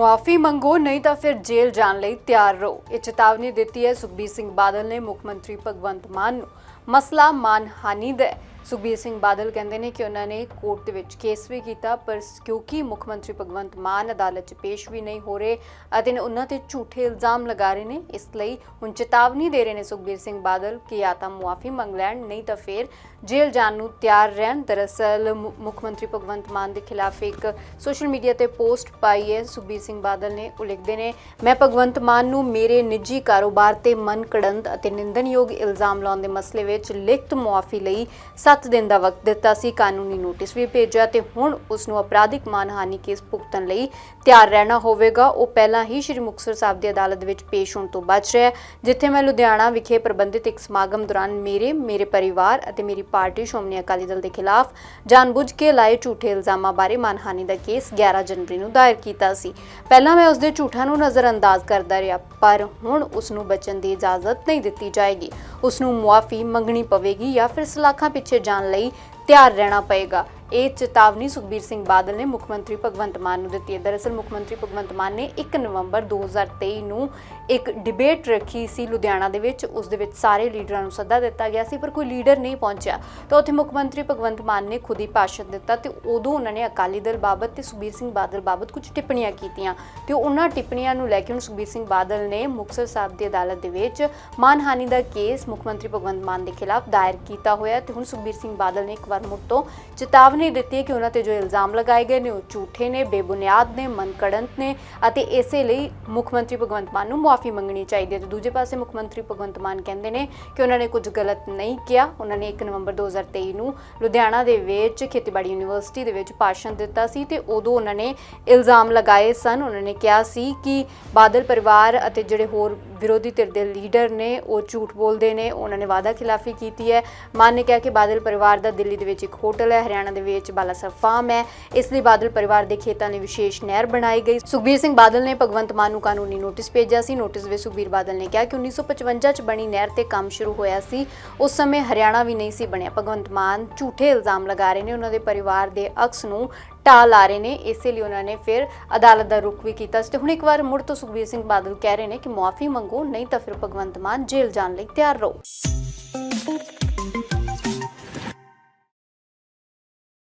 ਮੁਆਫੀ ਮੰਗੋ, ਨਹੀਂ ਤਾਂ ਫਿਰ ਜੇਲ੍ਹ ਜਾਣ ਲਈ ਤਿਆਰ ਰਹੋ। ਇਹ ਚੇਤਾਵਨੀ ਦਿੱਤੀ ਹੈ ਸੁਖਬੀਰ ਸਿੰਘ ਬਾਦਲ ਨੇ ਮੁੱਖ ਮੰਤਰੀ ਭਗਵੰਤ ਮਾਨ ਨੂੰ। ਮਸਲਾ ਮਾਨਹਾਨੀ ਦਾ ਸੁਖਬੀਰ ਸਿੰਘ ਬਾਦਲ ਕਹਿੰਦੇ ਨੇ ਕਿ ਉਹਨਾਂ ਨੇ ਕੋਰਟ ਦੇ ਵਿੱਚ ਕੇਸ ਵੀ ਕੀਤਾ, ਪਰ ਕਿਉਂਕਿ ਮੁੱਖ ਮੰਤਰੀ ਭਗਵੰਤ ਮਾਨ ਅਦਾਲਤ 'ਚ ਪੇਸ਼ ਵੀ ਨਹੀਂ ਹੋ ਰਹੇ ਅਤੇ ਉਹਨਾਂ ਤੇ ਝੂਠੇ ਇਲਜ਼ਾਮ ਲਗਾ ਰਹੇ ਨੇ, ਇਸ ਲਈ ਹੁਣ ਚੇਤਾਵਨੀ ਦੇ ਰਹੇ ਨੇ ਸੁਖਬੀਰ ਸਿੰਘ ਬਾਦਲ ਕਿ ਜਾਂ ਤਾਂ ਮੁਆਫੀ ਮੰਗ ਲੈਣ, ਨਹੀਂ ਤਾਂ ਫਿਰ ਜੇਲ੍ਹ ਜਾਣ ਨੂੰ ਤਿਆਰ ਰਹਿਣ। ਦਰਅਸਲ ਮੁ- ਮੁੱਖ ਮੰਤਰੀ ਭਗਵੰਤ ਮਾਨ ਦੇ ਖਿਲਾਫ ਇੱਕ ਸੋਸ਼ਲ ਮੀਡੀਆ ਤੇ ਪੋਸਟ ਪਾਈ ਹੈ। ਸੁਖਬੀਰ ਸਿੰਘ ਬਾਦਲ ਨੇ ਉਹ ਲਿਖਦੇ ਨੇ, ਮੈਂ ਭਗਵੰਤ ਮਾਨ ਨੂੰ ਮੇਰੇ ਨਿੱਜੀ ਕਾਰੋਬਾਰ ਤੇ ਮਨਕੜੰਦ ਅਤੇ ਨਿੰਦਣਯੋਗ ਇਲਜ਼ਾਮ ਲਾਉਣ ਦੇ ਮਸਲੇ ਵਿੱਚ ਲਿਖਤ ਮੁਆਫੀ ਲਈ 7 ਦਿਨ ਦਾ ਵਕਤ ਦਿੱਤਾ ਸੀ, ਕਾਨੂੰਨੀ ਨੋਟਿਸ ਵੀ ਭੇਜਿਆ ਤੇ ਹੁਣ ਉਸ ਨੂੰ ਅਪਰਾਧਿਕ ਮਾਨਹਾਨੀ ਕੇਸ ਭੁਗਤਣ ਲਈ ਤਿਆਰ ਰਹਿਣਾ ਹੋਵੇਗਾ। ਉਹ ਪਹਿਲਾਂ ਹੀ ਸ਼੍ਰੀ ਮੁਕਤਸਰ ਸਾਹਿਬ ਦੀ ਅਦਾਲਤ ਵਿੱਚ ਪੇਸ਼ ਹੋਣ ਤੋਂ ਬਚ ਰਿਹਾ ਹੈ, ਜਿੱਥੇ ਮੈਂ ਲੁਧਿਆਣਾ ਵਿਖੇ ਪ੍ਰਬੰਧਿਤ ਇੱਕ ਸਮਾਗਮ ਦੌਰਾਨ ਮੇਰੇ ਮੇਰੇ ਪਰਿਵਾਰ ਅਤੇ ਮੇਰੀ ਪਾਰਟੀ ਸ਼੍ਰੋਮਣੀ ਅਕਾਲੀ ਦਲ ਦੇ ਖਿਲਾਫ ਜਾਣਬੁੱਝ ਕੇ ਲਾਏ ਝੂਠੇ ਇਲਜ਼ਾਮਾਂ ਬਾਰੇ ਮਾਨਹਾਨੀ ਦਾ ਕੇਸ 11 ਜਨਵਰੀ ਨੂੰ ਦਾਇਰ ਕੀਤਾ ਸੀ। ਪਹਿਲਾਂ ਮੈਂ ਉਸ ਦੇ ਝੂਠਾਂ ਨੂੰ ਨਜ਼ਰਅੰਦਾਜ਼ ਕਰਦਾ ਰਿਹਾ, ਪਰ ਹੁਣ ਉਸ ਨੂੰ ਬਚਣ ਦੀ ਇਜਾਜ਼ਤ ਨਹੀਂ ਦਿੱਤੀ ਜਾਏਗੀ। ਉਸ ਨੂੰ ਮੁਆਫੀ ਮੰਗਣੀ ਪਵੇਗੀ ਜਾਂ ਫਿਰ ਸਲਾਖਾਂ ਪਿੱਛੇ ਜਾਣ ਲਈ ਤਿਆਰ ਰਹਿਣਾ ਪਏਗਾ। ਇਹ ਚੇਤਾਵਨੀ ਸੁਖਬੀਰ ਸਿੰਘ ਬਾਦਲ ਨੇ ਮੁੱਖ ਮੰਤਰੀ ਭਗਵੰਤ ਮਾਨ ਨੂੰ ਦਿੱਤੀ ਹੈ। ਦਰਅਸਲ ਮੁੱਖ ਮੰਤਰੀ ਭਗਵੰਤ ਮਾਨ ਨੇ 1 ਨਵੰਬਰ 2023 ਨੂੰ ਇੱਕ ਡਿਬੇਟ ਰੱਖੀ ਸੀ ਲੁਧਿਆਣਾ ਦੇ ਵਿੱਚ। ਉਸ ਦੇ ਵਿੱਚ ਸਾਰੇ ਲੀਡਰਾਂ ਨੂੰ ਸੱਦਾ ਦਿੱਤਾ ਗਿਆ ਸੀ, ਪਰ ਕੋਈ ਲੀਡਰ ਨਹੀਂ ਪਹੁੰਚਿਆ। ਤਾਂ ਉੱਥੇ ਮੁੱਖ ਮੰਤਰੀ ਭਗਵੰਤ ਮਾਨ ਨੇ ਖੁਦ ਹੀ ਭਾਸ਼ਣ ਦਿੱਤਾ ਤੇ ਉਦੋਂ ਉਹਨਾਂ ਨੇ ਅਕਾਲੀ ਦਲ ਬਾਬਤ ਤੇ ਸੁਖਬੀਰ ਸਿੰਘ ਬਾਦਲ ਬਾਬਤ ਕੁਝ ਟਿੱਪਣੀਆਂ ਕੀਤੀਆਂ। ਤੇ ਉਹਨਾਂ ਟਿੱਪਣੀਆਂ ਨੂੰ ਲੈ ਕੇ ਹੁਣ ਸੁਖਬੀਰ ਸਿੰਘ ਬਾਦਲ ਨੇ ਮੁਕਤਸਰ ਸਾਹਿਬ ਦੀ ਅਦਾਲਤ ਦੇ ਵਿੱਚ ਮਾਨਹਾਨੀ ਦਾ ਕੇਸ ਮੁੱਖ ਮੰਤਰੀ ਭਗਵੰਤ ਮਾਨ ਦੇ ਖਿਲਾਫ ਦਾਇਰ ਕੀਤਾ ਹੋਇਆ ਹੈ ਤੇ ਹੁਣ ਸੁਖਬੀਰ ਸਿੰਘ ਬਾਦਲ ਨੇ ਇੱਕ ਵਾਰ ਮੁੜ ਤੋਂ ਚੇਤਾਵਨੀ ਦਿੱਤੀ ਕਿ ਉਹਨਾਂ ਤੇ ਜੋ ਇਲਜ਼ਾਮ ਲਗਾਏ ਗਏ ਨੇ, ਉਹ ਝੂਠੇ ਨੇ, ਬੇਬੁਨਿਆਦ ਨੇ, ਮਨਕੜੰਤ ਨੇ ਅਤੇ ਇਸੇ ਲਈ ਮੁੱਖ ਮੰਤਰੀ ਭਗਵੰਤ ਮਾਨ ਨੂੰ ਮੁਆਫੀ ਮੰਗਣੀ ਚਾਹੀਦੀ ਹੈ। ਤੇ ਦੂਜੇ ਪਾਸੇ ਮੁੱਖ ਮੰਤਰੀ ਭਗਵੰਤ ਮਾਨ ਕਹਿੰਦੇ ਨੇ ਕਿ ਉਹਨਾਂ ਨੇ ਕੁਝ ਗਲਤ ਨਹੀਂ ਕਿਹਾ। ਉਹਨਾਂ ਨੇ 1 ਨਵੰਬਰ 2023 ਨੂੰ ਲੁਧਿਆਣਾ ਦੇ ਵਿੱਚ ਖੇਤੀਬਾੜੀ ਯੂਨੀਵਰਸਿਟੀ ਦੇ ਵਿੱਚ ਭਾਸ਼ਣ ਦਿੱਤਾ ਸੀ ਤੇ ਉਦੋਂ ਉਹਨਾਂ ਨੇ ਇਲਜ਼ਾਮ ਲਗਾਏ ਸਨ। ਉਹਨਾਂ ਨੇ ਕਿਹਾ ਸੀ ਕਿ ਬਾਦਲ ਪਰਿਵਾਰ ਅਤੇ ਜਿਹੜੇ ਹੋਰ ਵਿਰੋਧੀ ਧਿਰ ਦੇ ਲੀਡਰ ਨੇ, ਉਹ ਝੂਠ ਬੋਲਦੇ ਨੇ, ਉਹਨਾਂ ਨੇ ਵਾਅਦਾ ਖਿਲਾਫੀ ਕੀਤੀ ਹੈ। ਮਾਨ ਨੇ ਕਿਹਾ ਕਿ ਬਾਦਲ ਪਰਿਵਾਰ ਦਾ ਦਿੱਲੀ ਦੇ ਵਿੱਚ ਇੱਕ ਹੋਟਲ ਹੈ, ਹਰਿਆਣਾ ਦੇ ਵਿੱਚ ਬਾਲਾਸਰ ਫਾਰਮ ਹੈ। ਇਸ ਲਈ ਬਾਦਲ ਪਰਿਵਾਰ ਦੇ ਖੇਤਾਂ ਲਈ ਵਿਸ਼ੇਸ਼ ਨਹਿਰ ਬਣਾਈ ਗਈ। ਸੁਖਬੀਰ ਸਿੰਘ ਬਾਦਲ ਨੇ ਭਗਵੰਤ ਮਾਨ ਨੂੰ ਕਾਨੂੰਨੀ ਨੋਟਿਸ ਭੇਜਿਆ ਸੀ। ਨੋਟਿਸ ਵਿੱਚ ਸੁਖਬੀਰ ਬਾਦਲ ਨੇ ਕਿਹਾ ਕਿ 1955 ਚ ਬਣੀ ਨਹਿਰ ਤੇ ਕੰਮ ਸ਼ੁਰੂ ਹੋਇਆ ਸੀ। ਉਸ ਸਮੇਂ ਹਰਿਆਣਾ ਵੀ ਨਹੀਂ ਸੀ ਬਣਿਆ। ਭਗਵੰਤ ਮਾਨ ਝੂਠੇ ਇਲਜ਼ਾਮ ਲਗਾ ਰਹੇ ਨੇ। ਉਹਨਾਂ ਦੇ ਪਰਿਵਾਰ ਦੇ ਅਕਸ ਨੂੰ ਢਾਹ ਲਾ ਰਹੇ ਨੇ, ਇਸੇ ਲਈ ਉਹਨਾਂ ਨੇ ਫਿਰ ਅਦਾਲਤ ਦਾ ਰੁਖ ਵੀ ਕੀਤਾ। ਸੀ ਤੇ ਹੁਣ ਇੱਕ ਵਾਰ ਮੁੜ ਤੋਂ ਸੁਖਬੀਰ ਸਿੰਘ ਬਾਦਲ ਕਹਿ ਰਹੇ ਨੇ ਕਿ ਮੁਆਫੀ ਮੰਗੋ, ਨਹੀਂ ਤਾਂ ਫਿਰ ਭਗਵੰਤ ਮਾਨ ਜੇਲ੍ਹ ਜਾਣ ਲਈ ਤਿਆਰ ਰਹੋ।